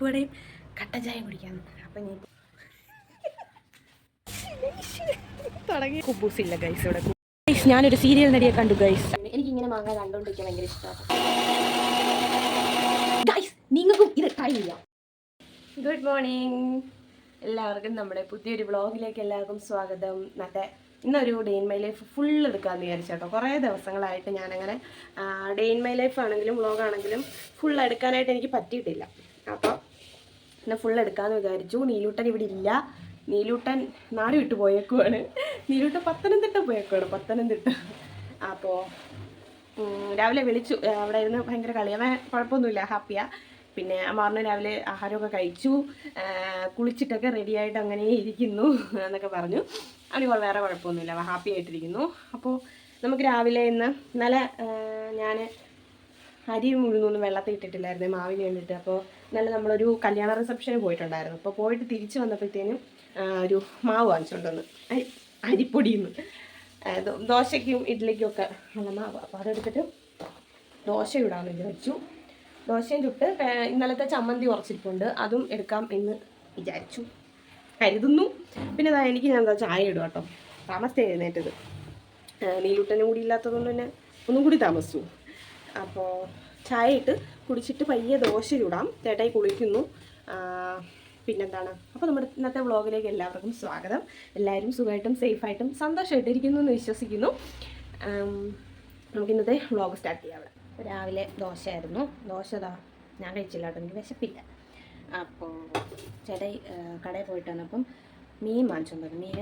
ഇവിടെയും കട്ട ചായ കുടിക്കാന്ന് അപ്പം ഞാൻ തുടങ്ങി. കുബൂസില്ല ഗൈസ് ഇവിടെ. ഗൈസ് ഞാനൊരു സീരിയൽ നടിയെ കണ്ടു ഗൈസ് എനിക്കിങ്ങനെ മാങ്ങ കണ്ടുകൊണ്ടിരിക്കാൻ ഭയങ്കര ഇഷ്ടമാണ് ഗൈസ് നിങ്ങൾക്കും ഇത് ട്രൈ ചെയ്യാം. ഗുഡ് മോർണിംഗ് എല്ലാവർക്കും നമ്മുടെ പുതിയൊരു വ്ളോഗിലേക്ക് എല്ലാവർക്കും സ്വാഗതം. മറ്റേ ഇന്നൊരു day in my life full എടുക്കാമെന്ന് വിചാരിച്ചു കേട്ടോ കുറേ ദിവസങ്ങളായിട്ട് ഞാനങ്ങനെ ഡേ ഇൻ മൈ ലൈഫ് ആണെങ്കിലും വ്ളോഗാണെങ്കിലും ഫുൾ എടുക്കാനായിട്ട് എനിക്ക് പറ്റിയിട്ടില്ല. അപ്പോൾ ഇന്ന് ഫുൾ എടുക്കാമെന്ന് വിചാരിച്ചു. നീലൂട്ടൻ ഇവിടെ ഇല്ല. നീലൂട്ടൻ നാട് വിട്ടു പോയേക്കുവാണ്. നീലൂട്ടൻ പത്തനംതിട്ട പോയേക്കുവാണ് പത്തനംതിട്ട. അപ്പോൾ രാവിലെ വിളിച്ചു. അവിടെ ഇരുന്ന് ഭയങ്കര കളി അവൻ കുഴപ്പമൊന്നുമില്ല ഹാപ്പിയാ. പിന്നെ അമ്മാറിന് രാവിലെ ആഹാരമൊക്കെ കഴിച്ചു. കുളിച്ചിട്ടൊക്കെ റെഡിയായിട്ട് അങ്ങനെ ഇരിക്കുന്നു എന്നൊക്കെ പറഞ്ഞു. അവന് വേറെ കുഴപ്പമൊന്നുമില്ല. ഹാപ്പി ആയിട്ടിരിക്കുന്നു. അപ്പോൾ നമുക്ക് രാവിലെ ഇന്ന് ഇന്നലെ ഞാൻ അരി മുഴുന്നൊന്നും വെള്ളത്തിൽ ഇട്ടിട്ടില്ലായിരുന്നു മാവിന് വേണ്ടിയിട്ട് അപ്പോൾ ഇന്നലെ നമ്മളൊരു കല്യാണ റിസപ്ഷന് പോയിട്ടുണ്ടായിരുന്നു. അപ്പോൾ പോയിട്ട് തിരിച്ച് വന്നപ്പോഴത്തേനും ഒരു മാവ് വാങ്ങിച്ചുകൊണ്ട് വന്നു ദോശയ്ക്കും ഇഡ്ഡലിക്കും ഒക്കെ ഉള്ള മാവ്. അപ്പോൾ അതെടുത്തിട്ട് ദോശ ഇടാമെന്ന് വിചാരിച്ചു. ദോശയും ചുട്ട് ഇന്നലത്തെ ചമ്മന്തി കുറച്ചിട്ടുണ്ട്. അതും എടുക്കാം എന്ന് വിചാരിച്ചു. കരുതുന്നു. പിന്നെ അതാ എനിക്ക് ഞാൻ എന്താ ചായ ഇടും കേട്ടോ. താമസിച്ചേ എഴുന്നേറ്റത്. നീലൂട്ടനും കൂടി ഇല്ലാത്തതുകൊണ്ട് തന്നെ ഒന്നും കൂടി താമസിച്ചു. അപ്പോൾ ചായ ഇട്ട് കുടിച്ചിട്ട് പയ്യെ ദോശ ചൂടാം. ചേട്ടായി കുളിക്കുന്നു. പിന്നെന്താണ്? അപ്പോൾ നമ്മുടെ ഇന്നത്തെ വ്ളോഗിലേക്ക് എല്ലാവർക്കും സ്വാഗതം. എല്ലാവരും സുഖമായിട്ടും സേഫായിട്ടും സന്തോഷമായിട്ടിരിക്കുന്നു എന്ന് വിശ്വസിക്കുന്നു. നമുക്ക് ഇന്നത്തെ വ്ളോഗ് സ്റ്റാർട്ട് ചെയ്യാം അവിടെ. രാവിലെ ദോശയായിരുന്നു. ദോശ ഞാൻ കഴിച്ചില്ല എനിക്ക് വിശപ്പില്ല. അപ്പോൾ ചേട്ടായി കടയിൽ പോയിട്ട് വന്നപ്പം മീൻ വാങ്ങിച്ചു വന്നു മീൻ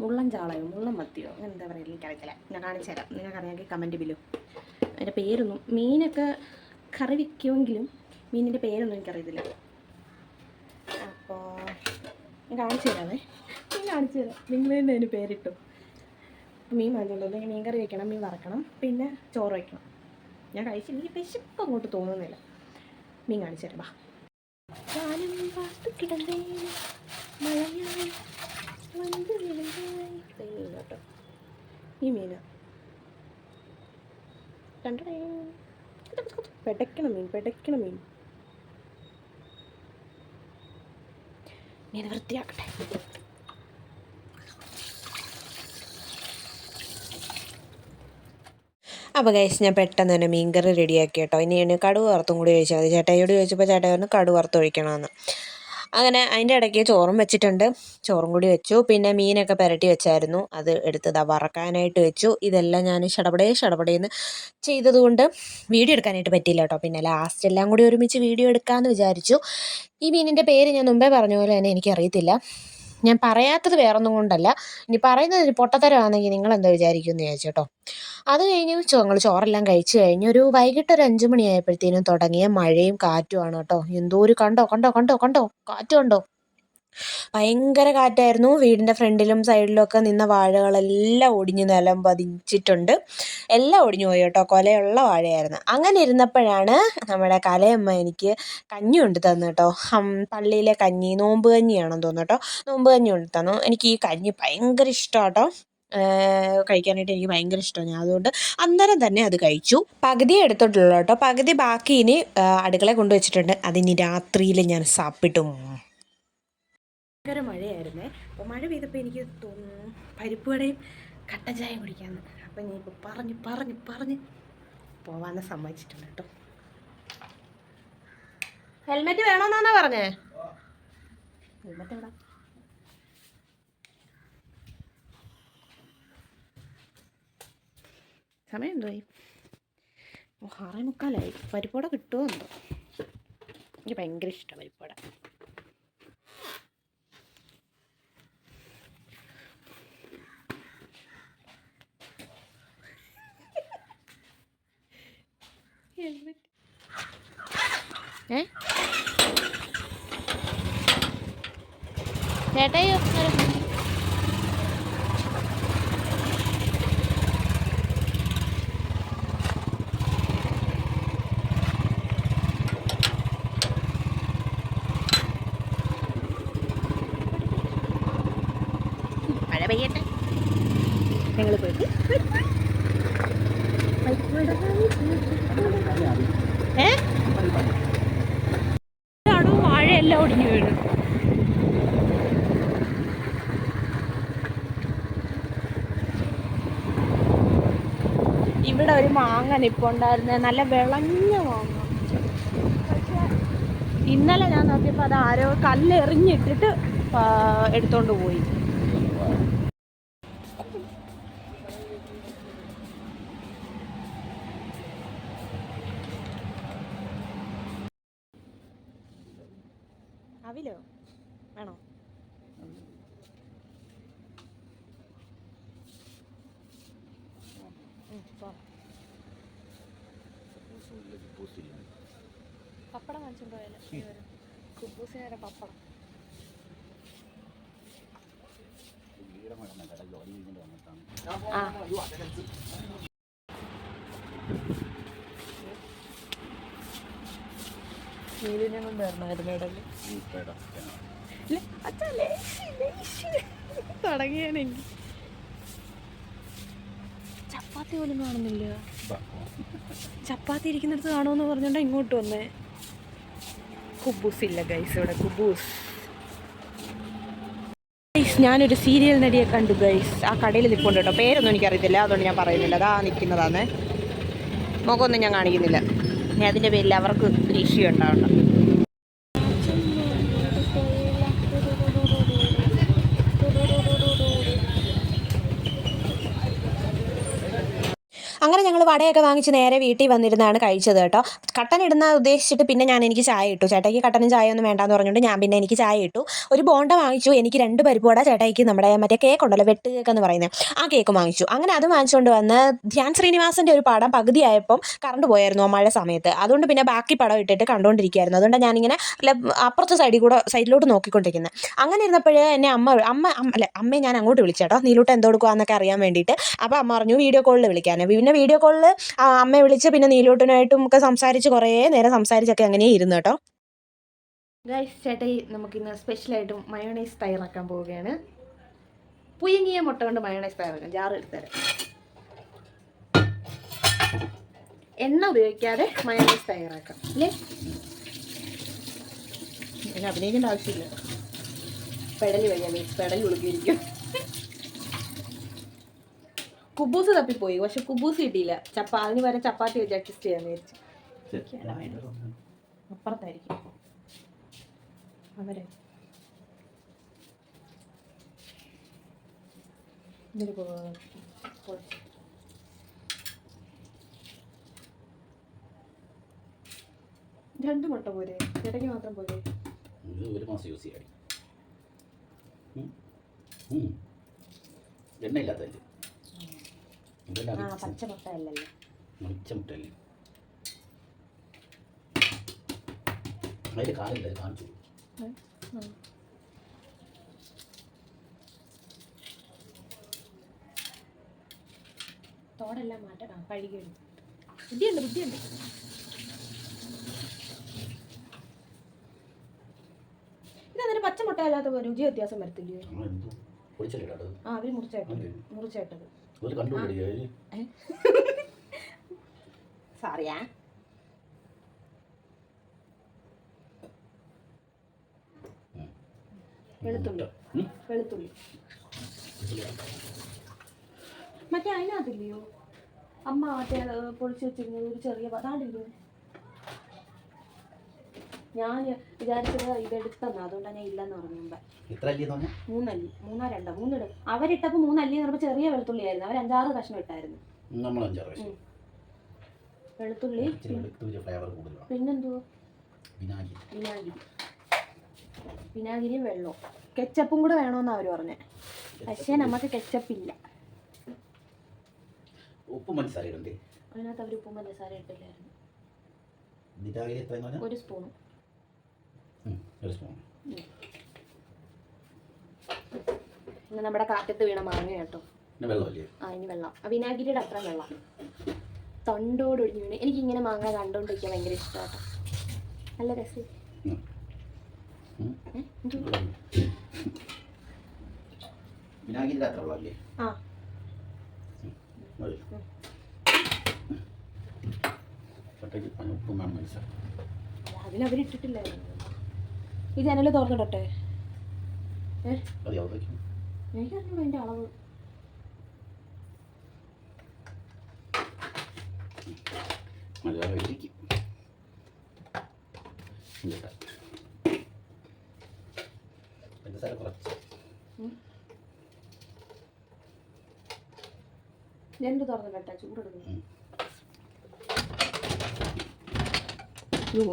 മുള്ളൻ ചാളയോ മുള്ളൻ മത്തിയോ അങ്ങനെ എന്താ പറയുക എനിക്കറിയത്തില്ല ഞാൻ കാണിച്ചു തരാം. നിങ്ങൾക്ക് അറിയാമെങ്കിൽ കമന്റ് ബില്ലും അതിന്റെ പേരൊന്നും മീനൊക്കെ കറി വയ്ക്കുമെങ്കിലും മീനിന്റെ പേരൊന്നും എനിക്കറിയത്തില്ല. അപ്പോൾ ഞാൻ കാണിച്ചു തരാമേ ഞാൻ കാണിച്ചു തരാം. നിങ്ങൾ തന്നെ അതിന് പേരിട്ടു. മീൻ വന്നുള്ളത് മീൻ കറി വയ്ക്കണം മീൻ വറക്കണം പിന്നെ ചോറ് വയ്ക്കണം ഞാൻ കഴിച്ചു. എനിക്ക് വിശപ്പ് അങ്ങോട്ട് തോന്നുന്നില്ല. മീൻ കാണിച്ചു തരാം. വാ. കിടന്നേ വന്നു വിളയായി. ദേ ഈ മീന കണ്ടോ പെടക്കണ മീൻ പെടക്കണ മീൻ. മീൻ വൃത്തിയാക്കട്ടെ. അപ്പോൾ ഗൈസ് ഞാൻ പെട്ടെന്ന് തന്നെ മീൻകറി റെഡിയാക്കി കേട്ടോ. ഇനി ഞാൻ കടുവ് വറുത്തും കൂടി ചോദിച്ചാൽ മതി. ചേട്ടായോട് ചോദിച്ചപ്പോൾ ചേട്ടായി പറഞ്ഞു കടുവ് വറുത്ത് ഒഴിക്കണമെന്ന് അങ്ങനെ അതിന്റെ ഇടയ്ക്ക് ചോറും വെച്ചിട്ടുണ്ട്. ചോറും കൂടി വെച്ചു. പിന്നെ മീനൊക്കെ പുരട്ടി വെച്ചായിരുന്നു. അത് എടുത്തത് വറക്കാനായിട്ട് വെച്ചു. ഇതെല്ലാം ഞാൻ ഷടപടേ ഷടപടേന്ന് ചെയ്തതുകൊണ്ട് വീഡിയോ എടുക്കാനായിട്ട് പറ്റിയില്ല കേട്ടോ. പിന്നെ ലാസ്റ്റ് എല്ലാം കൂടി ഒരുമിച്ച് വീഡിയോ എടുക്കാമെന്ന് വിചാരിച്ചു. ഈ മീനിന്റെ പേര് ഞാൻ മുമ്പേ പറഞ്ഞ പോലെ തന്നെ എനിക്കറിയത്തില്ല. ഞാൻ പറയാത്തത് വേറൊന്നും കൊണ്ടല്ല. ഇനി പറയുന്നത് പൊട്ടത്തരമാണെങ്കിൽ നിങ്ങൾ എന്താ വിചാരിക്കുമെന്ന് ചോദിച്ചോട്ടോ. അത് കഴിഞ്ഞ് ഞങ്ങൾ ചോറെല്ലാം കഴിച്ചു കഴിഞ്ഞ് ഒരു വൈകിട്ട് ഒരു അഞ്ചു മണിയായപ്പോഴത്തേനും തുടങ്ങിയ മഴയും കാറ്റുമാണ് കേട്ടോ. എന്തോ ഒരു കണ്ടോ കണ്ടോ കണ്ടോ കണ്ടോ? കാറ്റ് കണ്ടോ? ഭയങ്കര കാറ്റായിരുന്നു. വീടിന്റെ ഫ്രണ്ടിലും സൈഡിലും ഒക്കെ നിന്ന വാഴകളെല്ലാം ഒടിഞ്ഞു നിലം പതിച്ചിട്ടുണ്ട്. എല്ലാം ഒടിഞ്ഞു പോയി കേട്ടോ. കൊലയുള്ള വാഴയായിരുന്നു. അങ്ങനെ ഇരുന്നപ്പോഴാണ് നമ്മുടെ കലയമ്മ എനിക്ക് കഞ്ഞി കൊണ്ട് തന്നു കേട്ടോ. പള്ളിയിലെ കഞ്ഞി നോമ്പ് കഞ്ഞിയാണെന്ന് തോന്നുന്നു കേട്ടോ. നോമ്പ് കഞ്ഞി കൊണ്ട് തന്നു. എനിക്ക് ഈ കഞ്ഞി ഭയങ്കര ഇഷ്ടമാണ് കേട്ടോ. കഴിക്കാനായിട്ട് എനിക്ക് ഭയങ്കര ഇഷ്ടമാണ് ഞാൻ അതുകൊണ്ട് അന്നേരം തന്നെ അത് കഴിച്ചു. പകുതി എടുത്തിട്ടുള്ളൂ കേട്ടോ. പകുതി ബാക്കി ഇനി അടുക്കള കൊണ്ടുവച്ചിട്ടുണ്ട്. അതിനി രാത്രിയിൽ ഞാൻ സാപ്പിട്ടും ഭയങ്കര മഴയായിരുന്നേ. അപ്പോൾ മഴ പെയ്തപ്പോൾ എനിക്ക് തോന്നുന്നു പരിപ്പ് വടയും കട്ട ചായ കുടിക്കാമെന്ന് അപ്പം ഇപ്പോൾ പറഞ്ഞ് പറഞ്ഞ് പറഞ്ഞ് പോവാന്ന് സമ്മതിച്ചിട്ടുണ്ട് കേട്ടോ. ഹെൽമെറ്റ് വേണമെന്നാണോ പറഞ്ഞേ? ഹെൽമെറ്റ് എവിടെ? സമയം എന്തോയി ഓ ആറേ മുക്കാലായി. പരിപ്പോട കിട്ടുമോ എന്തോ? എനിക്ക് ഭയങ്കര ഇഷ്ടമാണ് പരിപ്പോട ചേട്ടായി മഴ പെയ്യട്ടെ ഞങ്ങൾ പോയിട്ട് ഏ ഒടിഞ്ഞു വീഴും ഇവിടെ ഒരു മാങ്ങ നിപ്പുണ്ടായിരുന്നെ. നല്ല വിളഞ്ഞ മാങ്ങ. ഇന്നലെ ഞാൻ നോക്കിയപ്പോൾ അത് ആരോ കല്ലെറിഞ്ഞിട്ടിട്ട് എടുത്തോണ്ട് പോയി. അവിലോ വേണോ ഉം, പോ. പപ്പടം വാങ്ങിച്ചോണ്ട് പോയാലോ കുബൂസിനെ പപ്പടം ആ നീലിനെ കൊണ്ട് വരണമായിരുന്നു ഇടൽ തുടങ്ങിയാണെങ്കിൽ ചപ്പാത്തി പോലും കാണുന്നില്ല ചപ്പാത്തി ഇരിക്കുന്നിടത്ത് കാണുമെന്ന് പറഞ്ഞോണ്ടാ ഇങ്ങോട്ട് വന്നേ കുബൂസ് ഇല്ല ഗൈസ് ഇവിടെ കുബൂസ്. ഗൈസ് ഞാനൊരു സീരിയൽ നടിയെ കണ്ടു ഗൈസ് ആ കടയിൽ നിൽപ്പുണ്ട് കേട്ടോ. പേരൊന്നും എനിക്കറിയത്തില്ല. അതുകൊണ്ട് ഞാൻ പറയുന്നില്ല. അതാ നിൽക്കുന്നതാണ് മുഖമൊന്നും ഞാൻ കാണിക്കുന്നില്ല. ഇനി അതിന്റെ പേരിൽ അവർക്ക് ഒരു ഇഷ്യൂ ഉണ്ടാവണ്ട അങ്ങനെ ഞങ്ങൾ വടയൊക്കെ വാങ്ങിച്ച് നേരെ വീട്ടിൽ വന്നിരുന്നാണ് കഴിച്ചത് കേട്ടോ. കട്ടൻ ഇടുന്ന ഉദ്ദേശിച്ചിട്ട് പിന്നെ ഞാൻ എനിക്ക് ചായ ഇട്ടു. ചേട്ടയ്ക്ക് കട്ടനും ചായ ഒന്നും വേണ്ടാന്ന് പറഞ്ഞുകൊണ്ട് ഞാൻ പിന്നെ എനിക്ക് ചായ ഇട്ടു. ഒരു ബോണ്ട വാങ്ങിച്ചു. എനിക്ക് രണ്ട് പരിപ്പ് വട ചേട്ടായിക്ക് നമ്മുടെ മറ്റേ കേക്ക് ഉണ്ടല്ലോ വെട്ട് കേക്ക് എന്ന് പറയുന്നത്. ആ കേക്ക് വാങ്ങിച്ചു. അങ്ങനെ അത് വാങ്ങിച്ചുകൊണ്ട് വന്ന് ധ്യാൻ ശ്രീനിവാസന്റെ ഒരു പടം പകുതിയായപ്പം കറണ്ട് പോയായിരുന്നു മഴ സമയത്ത്. അതുകൊണ്ട് പിന്നെ ബാക്കി പടം ഇട്ടിട്ട് കണ്ടുകൊണ്ടിരിക്കുകയായിരുന്നു അതുകൊണ്ട് ഞാനിങ്ങനെ അപ്പുറത്തെ സൈഡിൽ കൂടെ സൈഡിലോട്ട് നോക്കിക്കൊണ്ടിരിക്കുന്നത് അങ്ങനെ ഇരുന്നപ്പോഴേ എന്നെ അമ്മ അമ്മ അല്ല അമ്മയെ ഞാൻ അങ്ങോട്ട് വിളിച്ചേട്ടോ. നീലോട്ട് എന്തോ കൊടുക്കുകയെന്നൊക്കെ അറിയാൻ വേണ്ടിയിട്ട്. അപ്പോൾ അമ്മ പറഞ്ഞു വീഡിയോ കോളിൽ വിളിക്കാനാണ് പിന്നെ വീഡിയോ കോളിൽ അമ്മയെ വിളിച്ച് പിന്നെ നീലോട്ടനായിട്ടും ഒക്കെ സംസാരിച്ച് കുറേ നേരം സംസാരിച്ചൊക്കെ അങ്ങനെ ഇരുന്നു കേട്ടോ. ഗൈസ് ചേട്ടായി നമുക്കിന്ന് സ്പെഷ്യലായിട്ടും മയോണൈസ് തയ്യാറാക്കാൻ പോവുകയാണ്. പുയങ്ങിയ മുട്ട കൊണ്ട് മയോണൈസ് തയ്യാറാക്കാം ജാറ് എടുത്തരാം എണ്ണ ഉപയോഗിക്കാതെ മയോണൈസ് തയ്യാറാക്കാം അല്ലേ? അഭിനയിക്കേണ്ട ആവശ്യമില്ല. പെടലി വയ്യാ മീൻസ് പെടലി ഒളുക്കിയിരിക്കും കുബൂസ് തപ്പിപ്പോയി. പക്ഷെ കുബൂസ് കിട്ടിയില്ല. ചപ്പ അതിന് വരെ ചപ്പാത്തി വെച്ച് അഡ്ജസ്റ്റ് ചെയ്യാന്ന് വിചാരിച്ചു. അപ്പുറത്തായിരിക്കും. അവരെ. പോ- രണ്ട് മുട്ട പോരെ. ഇടയ്ക്ക് മാത്രം പോരെ. ഒരു മാസം യൂസ് ചെയ്യാടി എണ്ണയില്ലാത്തല്ലേ ഇതെല്ലാം ആ പച്ച മുട്ട അല്ലല്ലോ മുറിച്ച മുട്ടല്ലേ അതിൽ കാണില്ല കാണിച്ചു. തോടെല്ലാം മാറ്റണം കഴുകിയിടും ബുദ്ധിയുണ്ട് ബുദ്ധിയുണ്ട്. ഇതതിന് പച്ചമുട്ട അല്ലാത്ത രുചി വ്യത്യാസം വരത്തില്ലയോ? അത് ആ അവർ മുറിച്ചായിട്ടത്. മുറിച്ചായിട്ടത് സാറിയാ വെളുത്തുള്ളി. വെളുത്തുള്ളി. മറ്റേ അതിനകത്തില്ലയോ? അമ്മ മറ്റേ പൊളിച്ചു വെച്ചിരുന്നത് ഒരു ചെറിയ അതാണ്ടില്ലോ? ഞാൻ വിചാരിച്ചത് ഇതെടുത്തെന്ന് അതുകൊണ്ടാണ് ഞാൻ ഇല്ലെന്ന് പറഞ്ഞു മുമ്പേ. ഇത്ര അല്ലേ മൂന്നല്ലി. മൂന്നോ രണ്ടോ. മൂന്നിട അവരിട്ടപ്പോൾ മൂന്നല്ലി എന്ന് പറയുമ്പോൾ ചെറിയ വെളുത്തുള്ളിയായിരുന്നു അവർ അഞ്ചാറ് കഷ്ണം ഇട്ടായിരുന്നു. നമ്മൾ അഞ്ചാറ്. വെളുത്തുള്ളി ഫ്ലേവർ കൂടുതലാണ് പിന്നെന്തോ വിനാഗിരി. വിനാഗിരി. വിനാഗിരിയും വെള്ളവും. കെച്ചപ്പും കൂടെ വേണമെന്ന് അവർ പറഞ്ഞു. പക്ഷേ നമുക്ക് കെച്ചപ്പില്ല ഉപ്പ് ഇടണ്ടേ? അതിനകത്ത് അവർ ഉപ്പും പഞ്ചസാര ഇട്ടില്ലായിരുന്നു. ഒരു സ്പൂണും. ഇന്ന് നമ്മുടെ കാറ്റത്ത് വീണ മാങ്ങ കേട്ടോ. ആ ഇനി വെള്ളം. വിനാഗിരിയുടെ അത്ര വെള്ളം. തൊണ്ടോട് ഒഴിഞ്ഞു വീണ്. എനിക്ക് ഇങ്ങനെ മാങ്ങ കണ്ടോണ്ടിരിക്കാൻ ഭയങ്കര ഇഷ്ടമാട്ടോ നല്ല രസം. വിനാഗിരിയുടെ അത്ര വെള്ളമല്ലേ? ആ. മതി. പട്ടയ്ക്ക് ഉപ്പും വേണം മനസ്സിലാക്കി അതിനവരിട്ടിട്ടില്ലായിരുന്നു ഈ ജനൽ തുറന്നിടട്ടെ. എനിക്കറിഞ്ഞൂടാ അതിന്റെ അളവ്. ഇങ്ങോട്ട്. പഞ്ചസാര കുറച്ച്. രണ്ട് തുറന്നിടട്ടെ ചൂടെടുക്കുന്നു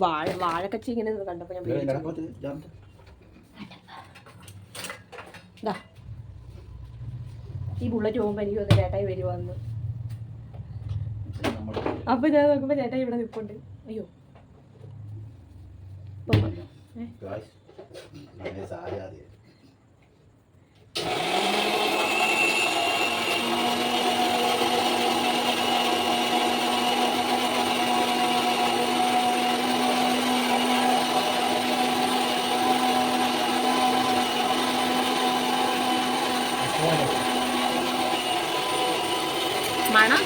വാഴ വാഴക്കച്ചി ഇങ്ങനെ കണ്ടപ്പോൾ ഞാൻ. ഈ ബുള്ളറ്റ് പോകുമ്പോൾ എനിക്ക് ഒന്ന് ചേട്ടായി വരുവാന്ന്. അപ്പൊ ഞാൻ നോക്കുമ്പോ ചേട്ടായി ഇവിടെ നിൽപ്പുണ്ട് അയ്യോ. ഏ? ഗായ്സ്, അങ്ങനെ സാരാതെ. മണം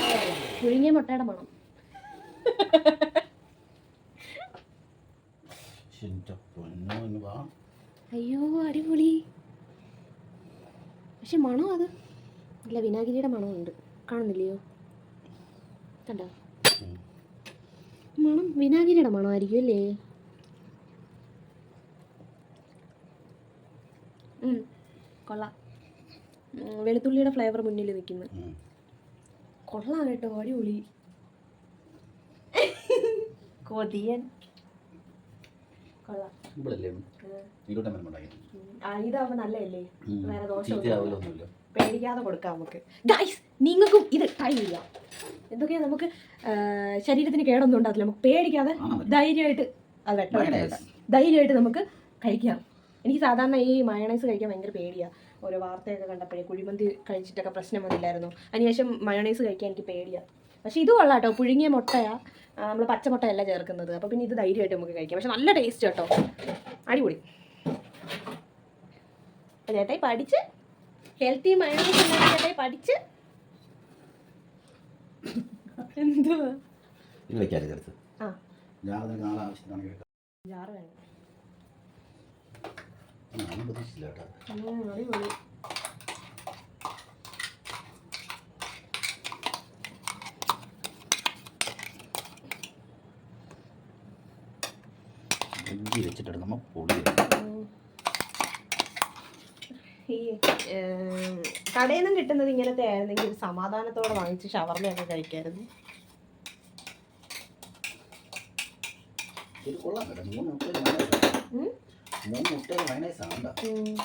പുഴുങ്ങിയ മുട്ടയുടെ മണം. അയ്യോ അടിപൊളി. പക്ഷെ മണം അത്? ഇല്ല വിനാഗിരിയുടെ മണമുണ്ട് കാണുന്നില്ലയോ? കണ്ടോ? മണം വിനാഗിരിയുടെ മണമായിരിക്കും അല്ലേ? കൊള്ളാം. വെളുത്തുള്ളിയുടെ ഫ്ലേവർ മുന്നിൽ നിൽക്കുന്നു. കൊള്ളാം കേട്ടോ അടിപൊളി. കൊതിയൻ. കൊള്ളാം. ഇതാവുമ്പോ നല്ലതല്ലേ? വേറെ ദോഷം പേടിക്കാതെ കൊടുക്കാം നമുക്ക്. ഗൈസ് നിങ്ങൾക്കും ഇത് ട്രൈ ചെയ്യാം. എന്തൊക്കെയാ നമുക്ക് ശരീരത്തിന് കേടൊന്നും ഉണ്ടാകില്ല നമുക്ക് പേടിക്കാതെ ധൈര്യമായിട്ട് അത് വെട്ടം ധൈര്യമായിട്ട് നമുക്ക് കഴിക്കാം. എനിക്ക് സാധാരണ ഈ മയണൈസ് കഴിക്കാൻ ഭയങ്കര പേടിയാണ് ഓരോ വാർത്തയൊക്കെ കണ്ടപ്പോഴേ കുഴിമന്തി കഴിച്ചിട്ടൊക്കെ പ്രശ്നം വന്നില്ലായിരുന്നു. അതിനുശേഷം മയോണൈസ് കഴിക്കാൻ എനിക്ക് പേടിയാണ് പക്ഷേ ഇത് കൊള്ളാം കേട്ടോ പുഴുങ്ങിയ മുട്ടയാ. നമ്മൾ പച്ചമുട്ടയല്ല ചേർക്കുന്നത്. അപ്പോൾ പിന്നെ ഇത് ധൈര്യമായിട്ട് നമുക്ക് കഴിക്കാം. പക്ഷെ നല്ല ടേസ്റ്റ് കേട്ടോ. അടിപൊളി. ചേട്ടായി പഠിച്ച് ഹെൽത്തി മയോണൈസ് ചേട്ടായി പഠിച്ച്. എന്തുവാ? ആ. ജാറ് വേണം. ഞാനും പ്രതീക്ഷിച്ചില്ല കേട്ടോ. അടിപൊളി. ഇഞ്ചി. ഈ ഏം, കടയിൽ നിന്നും കിട്ടുന്നത് ഇങ്ങനത്തെ ആയിരുന്നെങ്കിൽ സമാധാനത്തോടെ വാങ്ങിച്ച് ഷവർമയൊക്കെ കഴിക്കായിരുന്നു. ഇത് കൊള്ളാം കേട്ടോ മൂന്ന് മുട്ടയിൽ മൈനസ് ഉം? മൂന്ന് മുട്ടയിൽ മൈനസ് ആണ് ഉം.